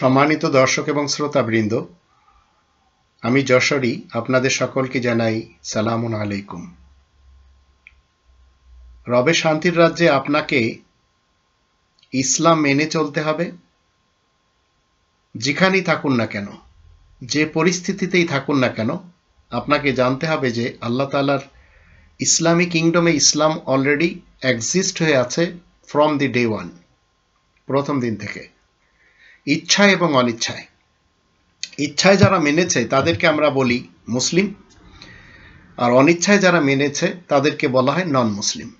সম্মানিত দর্শক এবং শ্রোতাবৃন্দ, আমি যশোরী, আপনাদের সকলকে জানাই সালামুন আলাইকুম। রবে শান্তির রাজ্যে আপনাকে ইসলাম মেনে চলতে হবে, যেখানেই থাকুন না কেন, যে পরিস্থিতিতেই থাকুন না কেন, আপনাকে জানতে হবে যে আল্লাহ তালার ইসলামী কিংডমে ইসলাম অলরেডি এক্সিস্ট হয়ে আছে ফ্রম দি ডে ওয়ান প্রথম দিন থেকে। ইচ্ছায় এবং অনিচ্ছায়। ইচ্ছায় যারা মেনেছে, তাদেরকে আমরা বলি মুসলিম। আর অনিচ্ছায় যারা মেনেছে, তাদেরকে বলা হয় নন মুসলিম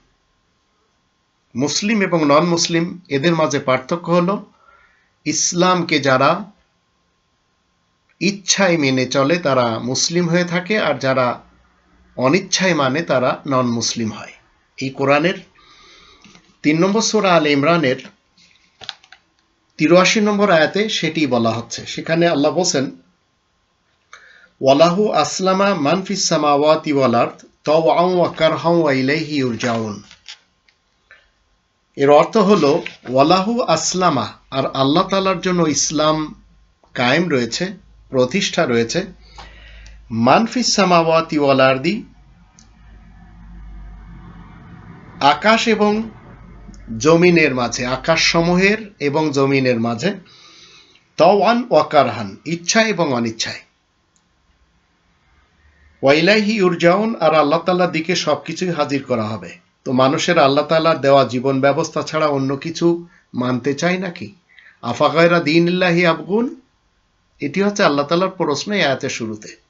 মুসলিম এবং নন মুসলিম এদের মাঝে পার্থক্য হলো, ইসলামকে যারা ইচ্ছায় মেনে চলে, তারা মুসলিম হয়ে থাকে, আর যারা অনিচ্ছায় মানে তারা নন মুসলিম হয়। এই কোরআনের তিন নম্বর সোরা আল ইমরানের তিরাশি নম্বর আয়াতে সেটি বলা হচ্ছে। সেখানে আল্লাহ বলছেন, ওয়ালাহু আসলামা মানফিস সামাওয়াতি ওয়াল আরদ তাওআন ওয়া কারহান ওয়া ইলাইহি ইউরজাউন এর অর্থ হলো, ওয়ালাহু আসলামা আর আল্লাহ তালার জন্য ইসলাম কায়েম রয়েছে, প্রতিষ্ঠা রয়েছে। মানফিস সামাওয়াতি ওয়াল আরদি আকাশ এবং জমিনের মাঝে আকাশ সমূহের এবং জমিনের মাঝে, তওয়ান ওয়াকারহান ইচ্ছা এবং অনিচ্ছায়। ওয়াইলাহি উরজাউন আর আল্লাহ তাল্লার দিকে সবকিছুই হাজির করা হবে। তো মানুষের আল্লাহ তাল্লার দেওয়া জীবন ব্যবস্থা ছাড়া অন্য কিছু মানতে চায় নাকি? আফাকায়রা দিন ইল্লাহি আবগুন? এটি হচ্ছে আল্লাহ তাল্লার প্রশ্ন আয়াতের শুরুতে।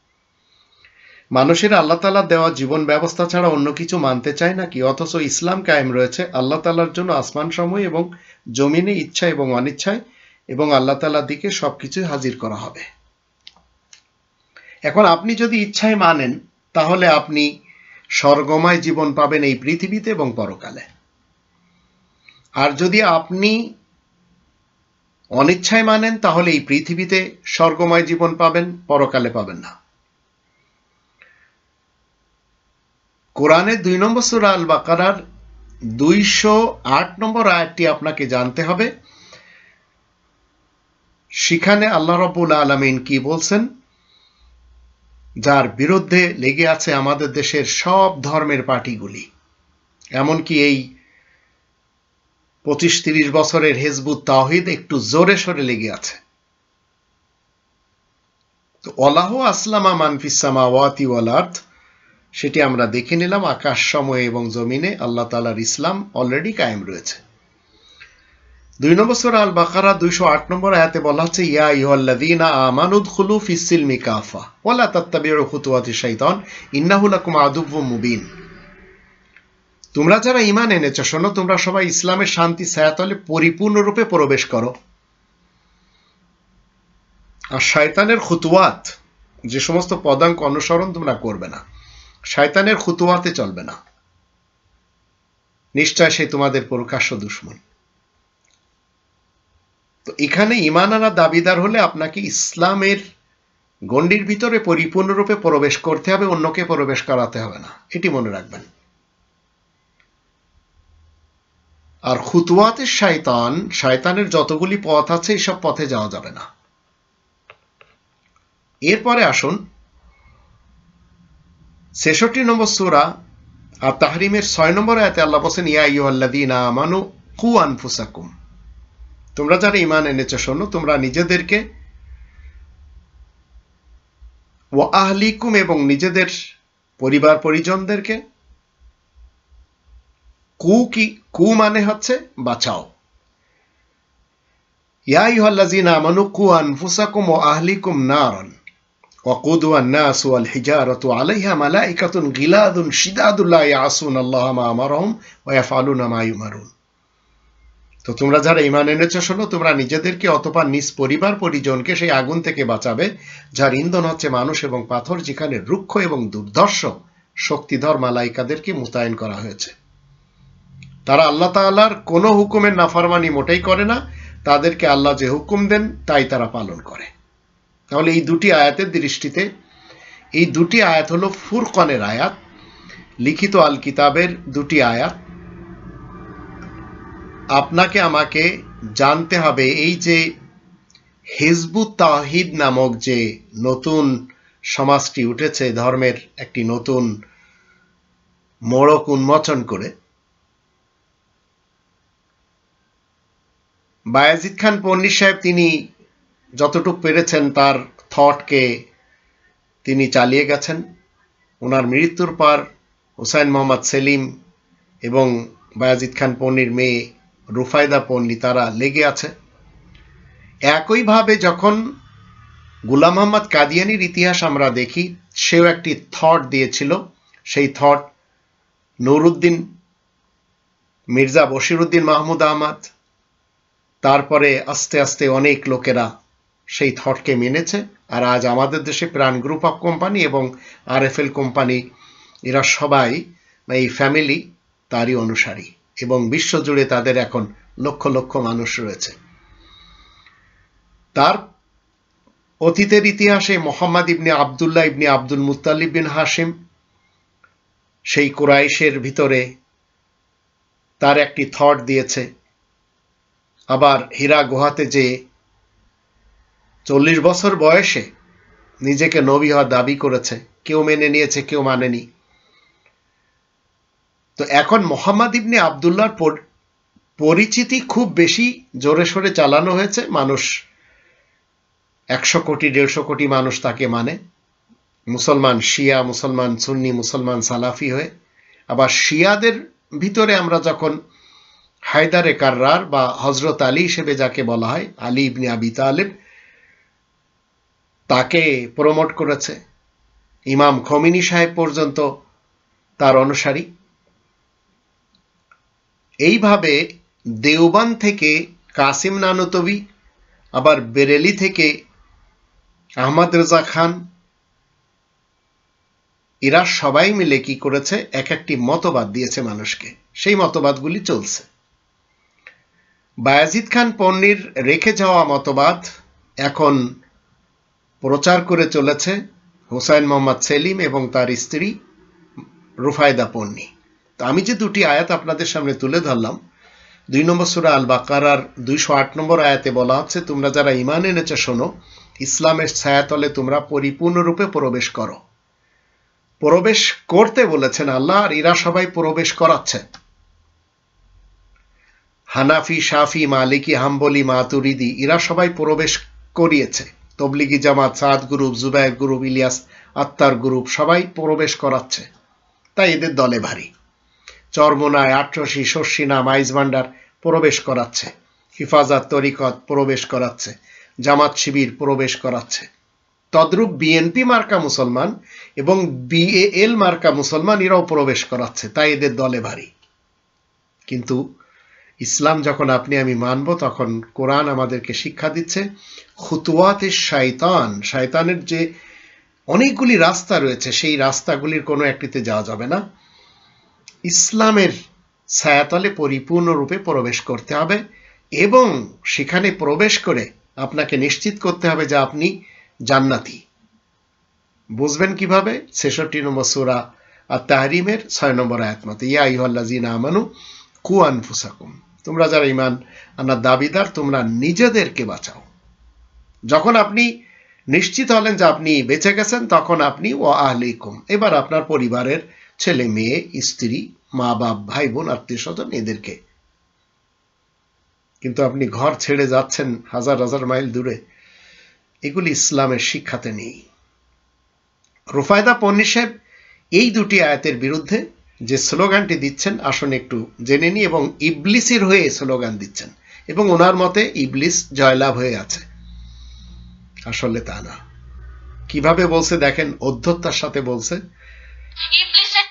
মানুষের আল্লাহ তালা দেওয়া জীবন ব্যবস্থা ছাড়া অন্য কিছু মানতে চায় নাকি? অথচ ইসলাম কায়েম রয়েছে আল্লাহ তালার জন্য আসমান সময় এবং জমিনে ইচ্ছা এবং অনিচ্ছায় এবং আল্লাহ তালার দিকে সবকিছু হাজির করা হবে। এখন আপনি যদি ইচ্ছায় মানেন, তাহলে আপনি স্বর্গময় জীবন পাবেন এই পৃথিবীতে এবং পরকালে। আর যদি আপনি অনিচ্ছায় মানেন, তাহলে এই পৃথিবীতে স্বর্গময় জীবন পাবেন, পরকালে পাবেন না। কোরআনের দুই নম্বর সুরা আল বাকারার দুইশো আট নম্বর আয়াতটি আপনাকে জানতে হবে। সেখানে আল্লাহ রবুল আলমিন কি বলছেন? যার বিরুদ্ধে লেগে আছে আমাদের দেশের সব ধর্মের পার্টিগুলি। এমনকি এই পঁচিশ তিরিশ বছরের হেজবুত তাহিদ একটু জোরে সরে লেগে আছে। তো অলাহ আসলামা মানফিসামা ওয়াতি ওয়াল আর্থ সেটি আমরা দেখে নিলাম আকাশ সময় এবং জমিনে। আল্লাহ তালার ইসলাম অলরেডি কায়েম রয়েছে। দুই নম্বর সুরা আল বাকারা দুইশো আট নম্বর আয়াতে বলা হচ্ছে, ইয়া ইহল্লাদিনা আমানুদ খুলু ফিসিল মিকাফা ওলা তাত্তাবির খুতুয়াতি শাইতান ইন্নাহুলাকুম আদুব্ব মুবিন। তোমরা যারা ইমান এনেছ, শোনো, তোমরা সবাই ইসলামের শান্তি ছায়াতলে পরিপূর্ণরূপে প্রবেশ করো। আর শয়তানের খুতুয়াত যে সমস্ত পদাঙ্ক অনুসরণ তোমরা করবে না। শয়তানের খুতুয়াতে চলবে না। নিশ্চয় সে তোমাদের প্রকাশ্য দুশ্মন। তো এখানে ইমান আনা দাবিদার হলে আপনাকে ইসলামের গণ্ডির ভিতরে পরিপূর্ণরূপে প্রবেশ করতে হবে, অন্যকে প্রবেশ করাতে হবে না। এটি মনে রাখবেন। আর খুতুয়াতের শয়তান, শয়তানের যতগুলি পথ আছে, এসব পথে যাওয়া যাবে না। এরপরে আসুন ছেষট্টি নম্বর সুরা আর তাহরিমের ছয় নম্বর আয়াতে আল্লাহ বসেন ইয়া আমানু কু আনফুসাকুম। তোমরা যারা ইমান এনেছ, শোনো, তোমরা নিজেদেরকে ও আহলিকুম এবং নিজেদের পরিবার পরিজনদেরকে, কু কি, কু মানে হচ্ছে বাঁচাও। ইয়া ইহল্লাজিন আমানু কু আনফুসাকুম ও আহলিকুম নারন। وقودها الناس والحجارة عليها ملائكة غلاظ شداد لا يعصون الله ما أمرهم ويفعلون ما يؤمرون তো তোমরা যারা ইমান এনেছ শোনো তোমরা নিজেদেরকে অথবা নিজ পরিবার পরিজনকে সেই আগুন থেকে বাঁচাবে যার ইন্ধন হচ্ছে মানুষ এবং পাথর যেখানে রুক্ষ এবং দুর্ধর্ষ শক্তিধর মালাইকাদেরকে মোতায়েন করা হয়েছে তারা আল্লাহ তাআলার কোনো হুকুমের নাফারমানি মোটেই করে না তাদেরকে আল্লাহ যে হুকুম দেন তাই তারা পালন করে তাহলে এই দুটি আয়াতের দৃষ্টিতে, এই দুটি আয়াত হলো ফুরকনের আয়াত, লিখিত আল কিতাবের দুটি আয়াত। আপনাকে আমাকে জানতে হবে এই যে হিজবুত তাহিদ নামক যে নতুন সমাজটি উঠেছে, ধর্মের একটি নতুন মোড়ক উন্মোচন করে, বায়াজিদ খান পন্ডিত সাহেব তিনি যতটুক পেরেছেন তার থটকে তিনি চালিয়ে গেছেন। ওনার মৃত্যুর পর হুসাইন মোহাম্মদ সেলিম এবং বায়াজিদ খান পন্নির মেয়ে রুফায়দা পন্নি তারা লেগে আছে। একইভাবে যখন গুলাম মোহাম্মদ কাদিয়ানির ইতিহাস আমরা দেখি, সেও একটি থট দিয়েছিল। সেই থট নুরুদ্দিন, মির্জা বশিরুদ্দিন মাহমুদ আহমদ, তারপরে আস্তে আস্তে অনেক লোকেরা সেই থটকে মেনেছে। আর আজ আমাদের দেশে প্রাণ গ্রুপ অফ কোম্পানি এবং আর এফ এল কোম্পানি এরা সবাই এই ফ্যামিলি তারই অনুসারী এবং বিশ্বজুড়ে তাদের এখন লক্ষ লক্ষ মানুষ রয়েছে। তার অতীতের ইতিহাসে মোহাম্মদ ইবনে আবদুল্লাহ ইবনে আব্দুল মুতালিব বিন হাসিম সেই কুরাইশের ভিতরে তার একটি থট দিয়েছে, আবার হীরা গুহাতে যে চল্লিশ বছর বয়সে নিজেকে নবী হওয়ার দাবি করেছে। কেউ মেনে নিয়েছে, কেউ মানেনি। তো এখন মোহাম্মদ ইবনে আবদুল্লাহর পরিচিতি খুব বেশি জোরে সোরে চালানো হয়েছে। মানুষ একশো কোটি, দেড়শো কোটি মানুষ তাকে মানে। মুসলমান শিয়া, মুসলমান সুন্নি, মুসলমান সালাফি হয়ে। আবার শিয়াদের ভিতরে আমরা যখন হায়দারে কার্রার বা হজরত আলী হিসেবে যাকে বলা হয়, আলী ইবনে আবি তালেব তাকে প্রমোট করেছে ইমাম খমিনী সাহেব পর্যন্ত তার অনুসারী। এইভাবে দেওবান থেকে কাসিম নানুতবি, আবার বেরেলি থেকে আহমদ রেজা খান, এরা সবাই মিলে কি করেছে? এক একটি মতবাদ দিয়েছে মানুষকে। সেই মতবাদগুলি চলছে। বায়াজিদ খান পন্নির রেখে যাওয়া মতবাদ এখন প্রচার করে চলেছে হুসাইন মোহাম্মদ সেলিম এবং তার স্ত্রী রুফায়দা পন্নি। তো আমি যে দুটি আয়াত আপনাদের সামনে তুলে ধরলাম, দুই নম্বর সুরা আল বাকারার দুইশো আট নম্বর আয়াতে বলা হচ্ছে, তোমরা যারা ইমান এনেছে, শোনো, ইসলামের ছায়াতলে তোমরা পরিপূর্ণরূপে প্রবেশ করো। প্রবেশ করতে বলেছেন আল্লাহ, আর এরা সবাই প্রবেশ করাচ্ছে। হানাফি, শাফি, মালিকি, হাম্বলি, মাতুরিদি, এরা সবাই প্রবেশ করিয়েছে। তবলিগি জামাত, সাদ গ্রুপ, জুবায়ের গ্রুপ, ইলিয়াস আত্মার গ্রুপ, সবাই প্রবেশ করাচ্ছে। তাই এদের দলে ভারী। চরমোনায় আটরশি শর্ষিনা মাইজ ভান্ডার প্রবেশ করাচ্ছে। হিফাজত তরিকত প্রবেশ করাচ্ছে। জামাত শিবির প্রবেশ করাচ্ছে। তদ্রূপ বিএনপি মার্কা মুসলমান এবং বিএএল মার্কা মুসলমান এরাও প্রবেশ করাচ্ছে। তাই এদের দলে ভারী। কিন্তু ইসলাম যখন আপনি আমি মানব, তখন কোরআন আমাদেরকে শিক্ষা দিচ্ছে। খুতুয়াতে শায়তান শায়তানের যে অনেকগুলি রাস্তা রয়েছে, সেই রাস্তাগুলির কোনো একটিতে যাওয়া যাবে না। ইসলামের ছায়াতলে পরিপূর্ণরূপে প্রবেশ করতে হবে এবং সেখানে প্রবেশ করে আপনাকে নিশ্চিত করতে হবে যে আপনি জান্নাতি। বুঝবেন কীভাবে? ছেষট্টি নম্বর সুরা আর তাহরিমের ছয় নম্বর আয়াত মতে, ইয়া ইহল্লাজিন আমানু কুয়ান ফুসাকুম তোমরা যারা ইমান আনার দাবিদার, তোমরা নিজেদেরকে বাঁচাও। যখন আপনি নিশ্চিত হলেন যে আপনি বেঁচে গেছেন, তখন আপনি ও আহলিকুম। এবার আপনার পরিবারের ছেলে, মেয়ে, স্ত্রী, মা, বাপ, ভাই, বোন, আত্মীয় স্বজন এদেরকে। কিন্তু আপনি ঘর ছেড়ে যাচ্ছেন হাজার হাজার মাইল দূরে, এগুলি ইসলামের শিক্ষাতে নেই। রুফায়দা পন্নি সাহেব এই দুটি আয়াতের বিরুদ্ধে যে স্লোগানটি দিচ্ছেন, আসুন একটু জেনে নিই, এবং ইবলিসের হয়ে স্লোগান দিচ্ছেন, এবং ওনার মতে ইবলিস জয়লাভ হয়ে আছে। আসলে তা না। কীভাবে বলছে দেখেন, অধ্যত্তার সাথে বলছে। ইবলিসের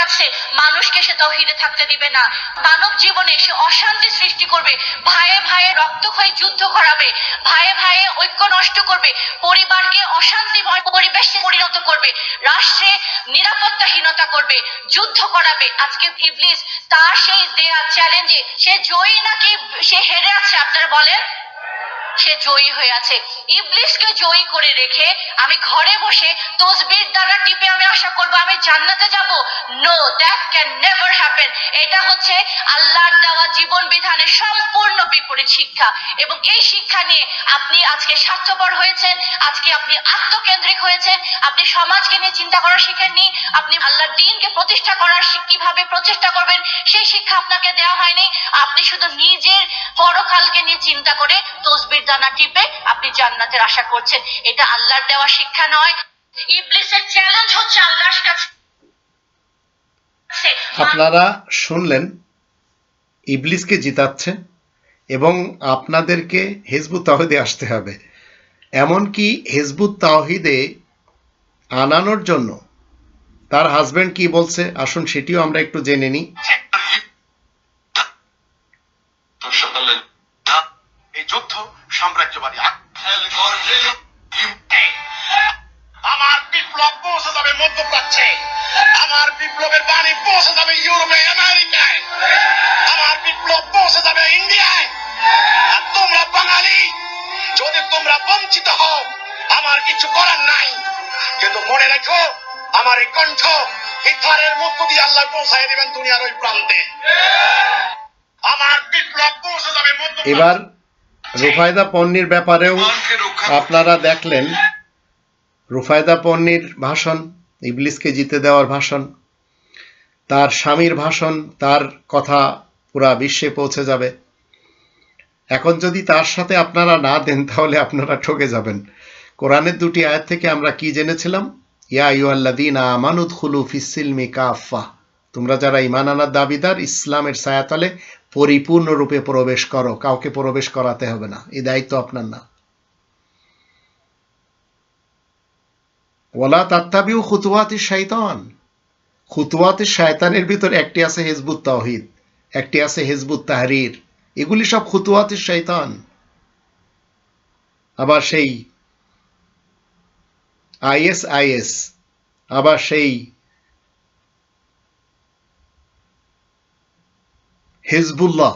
কাছে মানুষকে সে তহিদে থাকতে দিবে না। মানব জীবনে সে অশান্তি সৃষ্টি করবে, ভাইয়ে ভাইয়ে রক্তক্ষয়ী যুদ্ধ করাবে, ভাইয়ে ভাইয়ে ঐক্য নষ্ট করবে, পরিবারকে অশান্তিময় পরিবেশে পরিণত করবে, রাষ্ট্রে নিরাপত্তাহীনতা করবে, যুদ্ধ করাবে। আজকে ইবলিস তার সেই দেয়া চ্যালেঞ্জে সে জয়ী নাকি সে হেরে আছে, আপনারা বলেন? সে জয়ী হয়ে আছে। ইবলিশকে জয়ী করে রেখে আমি ঘরে বসে তসবির দ্বারা টিপে আমি আশা করব আমি জান্নাতে যাব। No that can never happen এটা হচ্ছে আল্লাহর দেওয়া জীবন বিধানের সম্পূর্ণ বিপরীত শিক্ষা। এবং এই শিক্ষা নিয়ে আপনি আজকে স্বার্থপর হয়েছেন, আজকে আপনি আত্মকেন্দ্রিক হয়েছেন, আপনি সমাজকে নিয়ে চিন্তা করা শিখেননি, আপনি আল্লাহর দিনকে প্রতিষ্ঠা করার কীভাবে প্রচেষ্টা করবেন, সেই শিক্ষা আপনাকে দেওয়া হয়নি। আপনি শুধু নিজের পরকালকে নিয়ে চিন্তা করে তসবির দানা টিপে আপনি জান্নাতের আশা করছেন। এটা আল্লাহর দেওয়া শিক্ষা নয়। ইবলিসের চ্যালেঞ্জ হচ্ছে আল্লাহর কাছে। আপনারা শুনলেন ইবলিসকে জিতাচ্ছে এবং আপনাদেরকে হেজবুত তাওহিদে আসতে হবে। এমনকি হেজবুত তাওহিদে আনানোর জন্য তার হাজবেন্ড কি বলছে? আসুন সেটিও আমরা একটু জেনে নিই তো সকালে এই যুদ্ধ সাম্রাজ্যবাদী আমার বিপ্লব পৌঁছে যাবে মধ্যপ্রাচ্যে। আমার বিপ্লবের বাণী পৌঁছে যাবে ইউরোপে, আমেরিকায়। আমার বিপ্লব পৌঁছে যাবে ইন্ডিয়ায়। আর তোমরা বাঙালি, যদি তোমরা বঞ্চিত হও, আমার কিছু করার নাই। কিন্তু মনে রাখো, আমার এই কণ্ঠ ইথারের মধ্য দিয়ে আল্লাহ পৌঁছায় দেবেন দুনিয়ার ওই প্রান্তে। আমার বিপ্লব পৌঁছে যাবে। এবার রুফায়দা পন্নির ব্যাপারেও আপনারা দেখলেন। রুফায়দা পন্নির ভাষণ, ইবলিসকে জিতে দেওয়ার ভাষণ, তার স্বামীর ভাষণ, তার কথা পুরা বিশ্বে পৌঁছে যাবে। এখন যদি তার সাথে আপনারা না দেন, তাহলে আপনারা ঠকে যাবেন। কোরআনের দুটি আয়াত থেকে আমরা কি জেনেছিলাম? ইয়া ইউআল্লাদিন আমানুদ খুলু ফিসিলমি কাফা তোমরা যারা ইমান আনার দাবিদার, ইসলামের ছায়াতলে পরিপূর্ণরূপে প্রবেশ করো, কাউকে প্রবেশ করাতে হবে না, এই দায়িত্ব আপনার না। ওলা তাত্তাবিউ খুতুয়াতি শাইতান। খুতুয়াতি শায়তানের ভিতর একটি আছে হিজবুত তাওহিদ, একটি আছে হিজবুত তাহরির। এগুলি সব খুতুয়াতি শাইতান। আবার সেই আইএস আইএস আবার সেই হিজবুল্লাহ,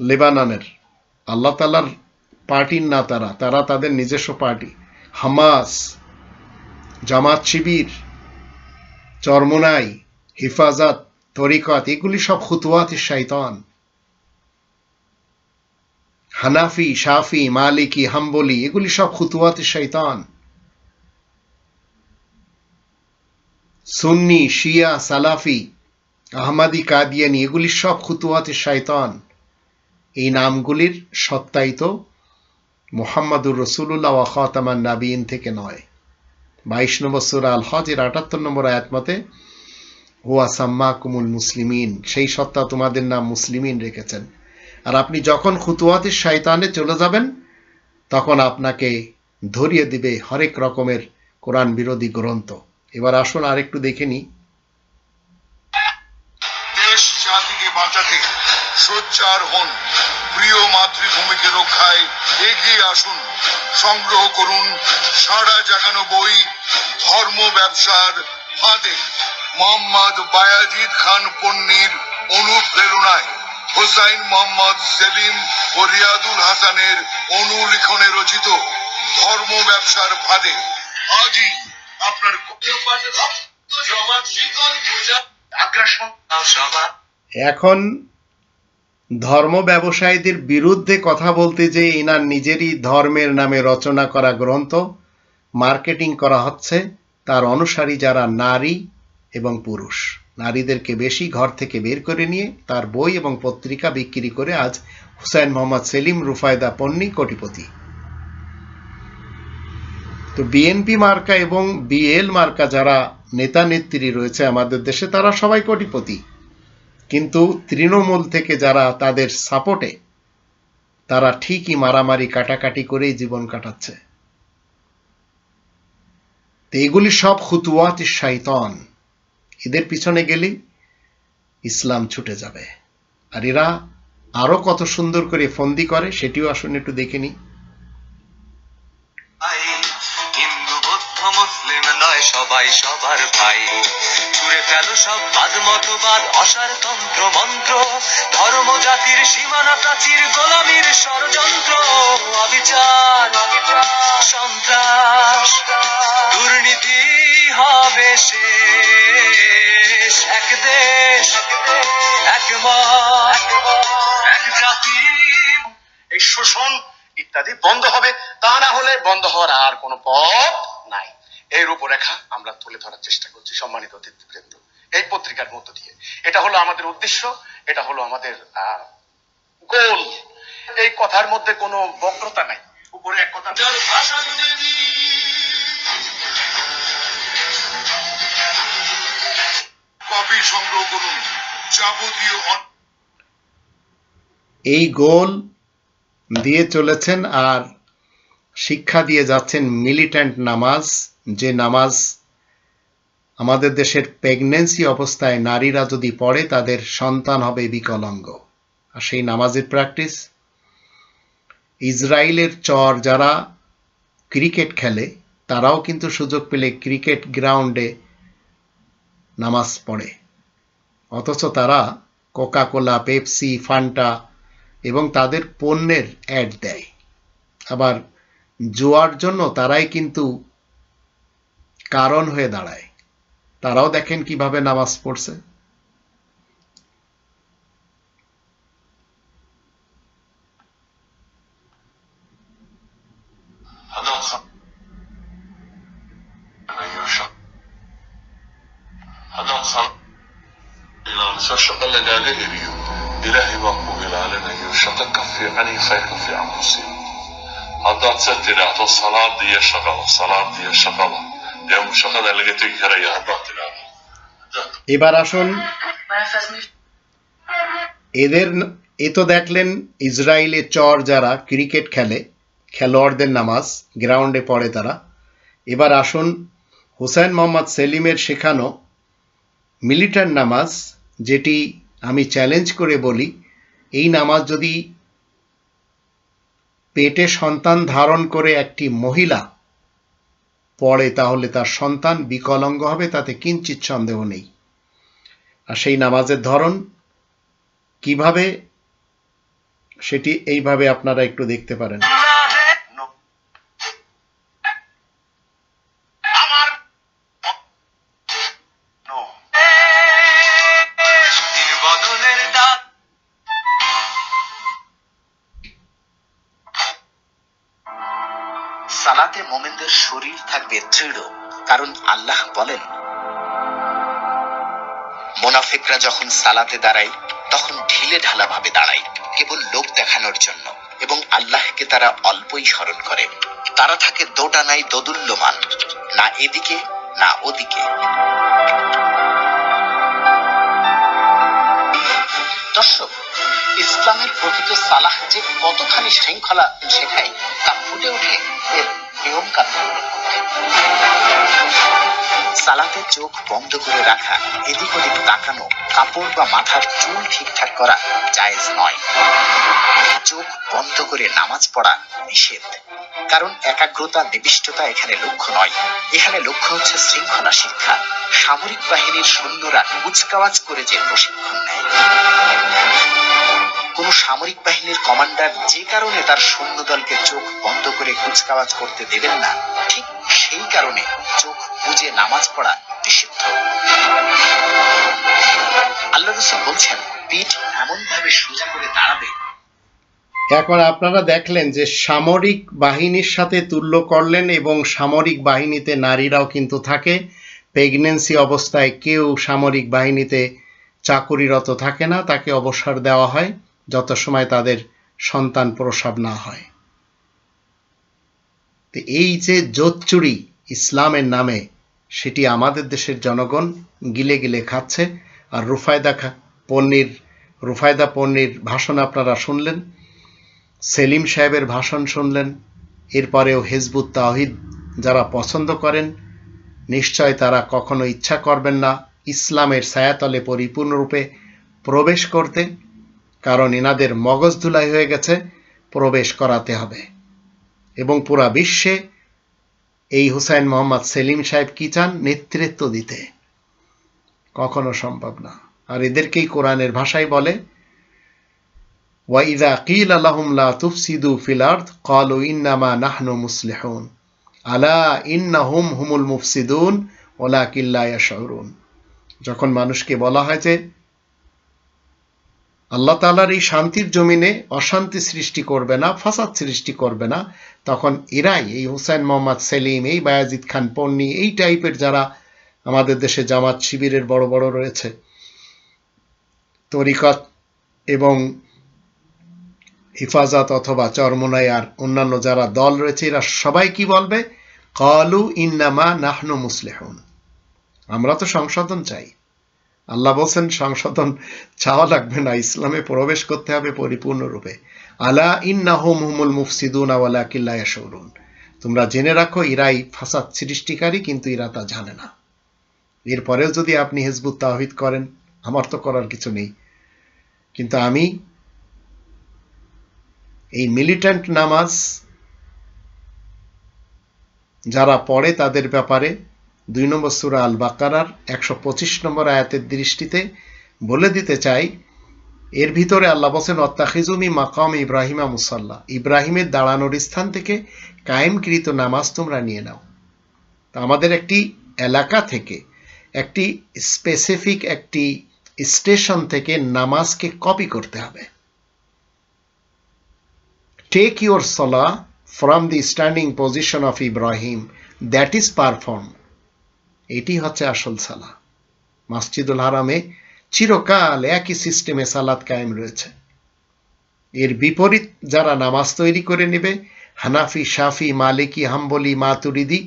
লেবাননের, আল্লাহ তালার পার্টির না তারা তারা তাদের নিজস্ব পার্টি। হামাস, জামাত শিবির, চরমোনাই, হিফাজত, তরিকত, এগুলি সব খুতুয়াত শাইতান হানাফি, শাফি, মালিকি, হাম্বলি, এগুলি সব খুতুয়াত শাইতান সুন্নি, শিয়া, সালাফি আহমাদি, কাদিয়ানি এগুলি সব খুতুয়াতে শায়তান। এই নামগুলির সত্যায়িত মোহাম্মদুর রসুল্লাহ খাতামান নাবিয়িন থেকে নয়। বাইশ নম্বর সুরা আল হজের আটাত্তর নম্বর আয়াত মতে, হুয়া সাম্মা কুমুল মুসলিমিন, সেই সত্তা তোমাদের নাম মুসলিমিন রেখেছেন। আর আপনি যখন খুতুয়াতের শায়তানে চলে যাবেন, তখন আপনাকে ধরিয়ে দিবে হরেক রকমের কোরআন বিরোধী গ্রন্থ। এবার আসুন আরেকটু দেখে নিই দেশ জাতিকে বাঁচাতে সোচ্চার হন। প্রিয় মাতৃভূমিকে রক্ষায় এগিয়ে আসুন। সংগ্রহ করুন সারা জাগানো বই ধর্ম ব্যবসার ফাঁদে। মোহাম্মদ বায়াজিদ খান পন্নির অনুপ্রেরণায় হোসাইন মোহাম্মদ সেলিম ও রিয়াদুল হাসানের অনুলিখনে রচিত ধর্ম ব্যবসার ফাঁদে। আজই আপনার আগ্রাসন সভা। এখন ধর্ম ব্যবসায়ীদের বিরুদ্ধে কথা বলতে যে এনার নিজেরই ধর্মের নামে রচনা করা গ্রন্থ মার্কেটিং করা হচ্ছে। তার অনুসারী যারা নারী এবং পুরুষ। নারীদেরকে বেশি ঘর থেকে বের করে নিয়ে তার বই এবং পত্রিকা বিক্রি করে আজ হুসাইন মোহাম্মদ সেলিম রুফায়দা পন্নী কোটিপতি। তো বিএনপি মার্কা এবং বিএল মার্কা যারা নেতা নেত্রী রয়েছে আমাদের দেশে, তারা সবাই কোটিপতি। কিন্তু তৃণমূল থেকে যারা তাদের সাপোর্টে, তারা ঠিকই মারামারি কাটাকাটি করেই জীবন কাটাচ্ছে। তো এগুলি সব খুতুয়াত শাইতান এদের পিছনে গেলেই ইসলাম ছুটে যাবে। আর এরা আরও কত সুন্দর করে ফন্দি করে, সেটিও আসুন একটু দেখে নিই। সবাই সবার ভাই। মুছে ফেলো সব বাদ, মতবাদ, অসার তন্ত্র, মন্ত্র। ধর্ম, জাতির সীমানা, প্রাচীর, গোলামীর ষড়যন্ত্র। অবিচার, সন্ত্রাস, দুর্নীতি হবে শেষ। এক দেশ, এক এক জাতি। এই শোষণ ইত্যাদি বন্ধ হবে, তা না হলে বন্ধ হওয়ার আর কোনো পথ নাই। এই রূপরেখা আমরা তুলে ধরার চেষ্টা করছি সম্মানিত অতিথিবৃন্দ। এই পত্রিকার মধ্য দিয়ে। এটা হলো আমাদের উদ্দেশ্য এটা হলো আমাদের গোল এই কথার মধ্যে কোনো বক্রতা নাই। উপরে এক কথা কপি সংগ্রহ করুন। যাবতীয় এই গোল দিয়ে চলেছেন আর শিক্ষা দিয়ে যাচ্ছেন মিলিট্যান্ট নামাজ, যে নামাজ আমাদের দেশের প্রেগনেন্সি অবস্থায় নারীরা যদি পড়ে, তাদের সন্তান হবে বিকলাঙ্গ। আর সেই নামাজের প্র্যাকটিস ইসরায়েলের চর যারা ক্রিকেট খেলে, তারাও কিন্তু সুযোগ পেলে ক্রিকেট গ্রাউন্ডে নামাজ পড়ে। অথচ তারা কোকা কোলা পেপসি ফান্টা এবং তাদের পণ্যের অ্যাড দেয়। আবার জোয়ার জন্য তারাই কিন্তু কারণ হয়ে দাঁড়ায়। তারাও দেখেন কীভাবে নামাজ পড়ছে। tiraahdo salaadiiyo shaqada salaadiiyo shaqada yaa mushaqada laga tegi karaya haddaad tiraahdo এবার আসুন। এদের এ তো দেখলেন ইসরায়েলে চর যারা ক্রিকেট খেলে, খেলোয়াড়দের নামাজ, গ্রাউন্ডে পড়ে তারা। এবার আসুন হুসাইন মোহাম্মদ সেলিমের শেখানো মিলিটার নামাজ, যেটি আমি চ্যালেঞ্জ করে বলি। এই নামাজ যদি পেটে সন্তান ধারণ করে একটি মহিলা পড়ে, তাহলে তার সন্তান বিকলঙ্গ হবে, তাতে কিঞ্চিত সন্দেহ নেই। আর সেই নামাজের ধরন কীভাবে, সেটি এইভাবে আপনারা একটু দেখতে পারেন। আল্লাহ বলেন, মোনাফিকরা যখন সালাতে দাঁড়ায়, তখন ঢিলে ঢালা ভাবে দাঁড়ায়, কেবল লোক দেখানোর জন্য, এবং আল্লাহকে তারা অল্পই স্মরণ করে। তারা থাকে দোটানায় দোদুল্যমান না এদিকে, না ওদিকে। দর্শক, ইসলামের প্রকৃত সালাহ যে কতখানি শৃঙ্খলা শেখায়, তা ফুটে ওঠে এর নিয়ম মধ্যে সালাতে চোখ বন্ধ করে রাখা, এদিক ওদিক তাকানো, কাপড় বা মাথার চুল ঠিকঠাক করা জায়েজ নয়। চোখ বন্ধ করে নামাজ পড়া নিষেধ, কারণ একাগ্রতা, নিবিষ্টতা এখানে লক্ষ্য নয়। এখানে লক্ষ্য হচ্ছে শৃঙ্খলা শিক্ষা। সামরিক বাহিনীর সৈন্যরা কুচকাওয়াজ করে যে প্রশিক্ষণ নেয়। কোন সামরিক বাহিনীর কমান্ডার যে কারণে তার সৈন্যদলকে চোখ বন্ধ করে কুচকাওয়াজ করতে দেবেন না, ঠিক সেই কারণে চোখ বুজে নামাজ পড়া নিষিদ্ধ। আল্লাহ রসুল বলছেন, পিঠ এমন ভাবে সোজা করে দাঁড়াবে। এখন আপনারা দেখলেন যে সামরিক বাহিনীর সাথে তুল্য করলেন এবং সামরিক বাহিনীতে নারীরাও কিন্তু থাকে। প্রেগনেন্সি অবস্থায় কেউ সামরিক বাহিনীতে চাকুরিরত থাকে না, তাকে অবসর দেওয়া হয়, যত সময় তাদের সন্তান প্রসব না হয়। তো এই যে জোচ্চুরি ইসলামের নামে, সেটি আমাদের দেশের জনগণ গিলে গিলে খাচ্ছে। আর রুফায়দা পন্নির রুফায়দা পন্নির ভাষণ আপনারা শুনলেন, সেলিম সাহেবের ভাষণ শুনলেন, এরপরেও হেজবুত তাহিদ যারা পছন্দ করেন, নিশ্চয় তারা কখনো ইচ্ছা করবেন না ইসলামের ছায়াতলে পরিপূর্ণরূপে প্রবেশ করতে, কারণ এনাদের মগজ ধুলাই হয়ে গেছে, প্রবেশ করাতে হবে। এবং পুরা বিশ্বে এই হুসাইন মোহাম্মদ সেলিম সাহেব কি চান? নেতৃত্ব দিতে। কখনো সম্ভব না। আর এদেরকেই কোরআনের ভাষায় বলে ওয়াইদা কিল আলাহুম লা তুফসিদু ফিল আরদ, ক্বালু ইন্নামা নাহনু মুসলিহুন। আলা ইন্নাহুম হুমুল মুফসিদুন, ওয়ালাকিন লা ইয়াশউরুন। যখন মানুষকে বলা হয় যে আল্লাহ তালার এই শান্তির জমিনে অশান্তি সৃষ্টি করবে না, ফাসাদ সৃষ্টি করবে না, তখন এরাই এই হুসাইন মোহাম্মদ সেলিম, এই বায়াজিদ খান পন্নি, এই টাইপের যারা আমাদের দেশে জামাত শিবিরের বড় বড় রয়েছে, তরিকত এবং হিফাজত অথবা চরমনাই আর অন্যান্য যারা দল রয়েছে, এরা সবাই কি বলবে? কলু ইন্নামা নাহনু মুসলেহন। আমরা তো সংশোধন চাই। আল্লাহ বলছেন, সংশোধন চাওয়া লাগবে না, ইসলামে প্রবেশ করতে হবে পরিপূর্ণরূপে। আলা ইন্নাহুম হুমুল মুফসিদুন আওয়ালা কিল্লা ইয়াশউরুন তোমরা জেনে রাখো এরাই ফাসাদ সৃষ্টিকারী, কিন্তু এরা তা জানে না। এরপরেও যদি আপনি হেজবুত তাহিদ করেন, আমার তো করার কিছু নেই। কিন্তু আমি এই মিলিট্যান্ট নামাজ যারা পড়ে তাদের ব্যাপারে দুই নম্বর সুরা আল বাকারার একশো পঁচিশ নম্বর আয়াতের দৃষ্টিতে বলে দিতে চাই, এর ভিতরে আল্লাহ বলছেন অত্তাখিজুমি মাকাম ইব্রাহিমা মুসাল্লা। ইব্রাহিমের দাঁড়ানোর স্থান থেকে কায়েমকৃত নামাজ তোমরা নিয়ে নাও। তা আমাদের একটি এলাকা থেকে, একটি স্পেসিফিক একটি স্টেশন থেকে নামাজকে কপি করতে হবে। Take your salah from the standing position of Ibrahim that is perform এটি হচ্ছে আসল সালা মসজিদুল হারামে চিরকাল একই সিস্টেমে সালাদ কায়েম রয়েছে। এর বিপরীত যারা নামাজ তৈরি করে নেবে, হানাফি, শাফি, মালিকি, হাম্বলি, মাতুরিদি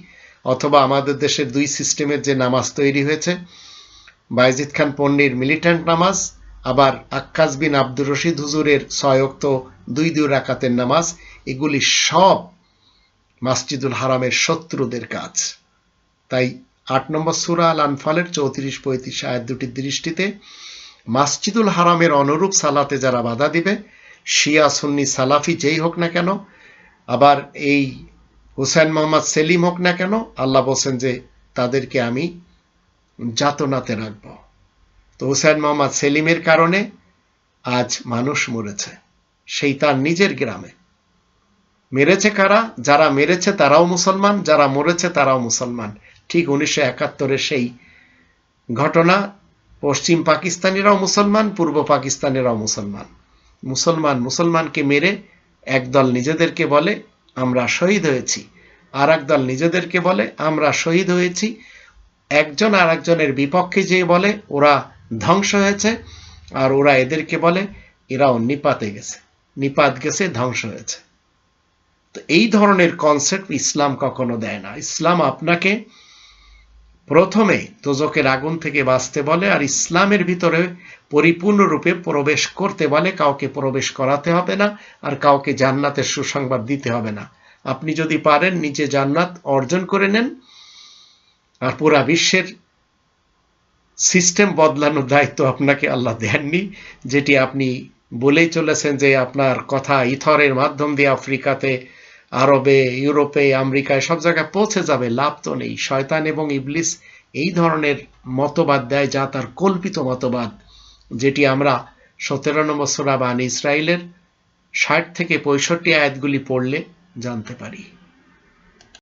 অথবা আমাদের দেশের দুই সিস্টেমের যে নামাজ তৈরি হয়েছে, বাইজিদ খান পন্ডির মিলিট্যান্ট নামাজ, আবার আক্কাস বিন আব্দুর রশিদ হুজুরের সয়ক্ত দুই দুই রাকাতের নামাজ, এগুলি সব মাসজিদুল হারামের শত্রুদের কাজ। তাই আট নম্বর সুরা আল আনফালের চৌত্রিশ, পঁয়ত্রিশ আয়াত দুটির দৃষ্টিতে, মাসজিদুল হারামের অনুরূপ সালাতে যারা বাধা দিবে, শিয়া, সুন্নি, সালাফি যেই হোক না কেন, আবার এই হুসেন মোহাম্মদ সেলিম হোক না কেন, আল্লাহ বলছেন যে তাদেরকে আমি যাতনাতে রাখব। তো হুসেন মোহাম্মদ সেলিমের কারণে আজ মানুষ মরেছে। সেই তার নিজের গ্রামে। মেরেছে কারা? যারা মেরেছে তারাও মুসলমান, যারা মরেছে তারাও মুসলমান। ঠিক উনিশশো একাত্তরের সেই ঘটনা পশ্চিম পাকিস্তানিরাও মুসলমান, পূর্ব পাকিস্তানেরাও মুসলমান। মুসলমান মুসলমানকে মেরে একদল নিজেদেরকে বলে, আমরা শহীদ হয়েছি। আর একদল নিজেদেরকে বলে, আমরা শহীদ হয়েছি। একজন আর একজনের বিপক্ষে যেয়ে বলে, ওরা ধ্বংস হয়েছে। আর ওরা এদেরকে বলে, এরাও নিপাতে গেছে। নিপাত গেছে, ধ্বংস হয়েছে। তো এই ধরনের কনসেপ্ট ইসলাম কখনো দেয় না। ইসলাম আপনাকে প্রথমে তোজকের আগুন থেকে বাঁচতে বলে আর ইসলামের ভিতরে পরিপূর্ণরূপে প্রবেশ করতে বলে, কাউকে প্রবেশ করাতে হবে না আর কাউকে জান্নাতের সুসংবাদ দিতে হবে না। আপনি যদি পারেন নিজে জান্নাত অর্জন করে নেন আর পুরা বিশ্বের সিস্টেম বদলানোর দায়িত্ব আপনাকে আল্লাহ দেননি, যেটি আপনি বলেই চলেছেন যে আপনার কথা ইথরের মাধ্যম দিয়ে আফ্রিকাতে আরবে, ইউরোপে, আমেরিকায় সব জায়গায় পৌঁছে যাবে, লাভ তো নেই। শয়তান এবং ইবলিস এই ধরনের মতবাদ দেয় যা তার কল্পিত মতবাদ, যেটি আমরা সতেরো নম্বর সোরা বান ইসরায়েলের ষাট থেকে পঁয়ষট্টি আয়াতগুলি পড়লে জানতে পারি।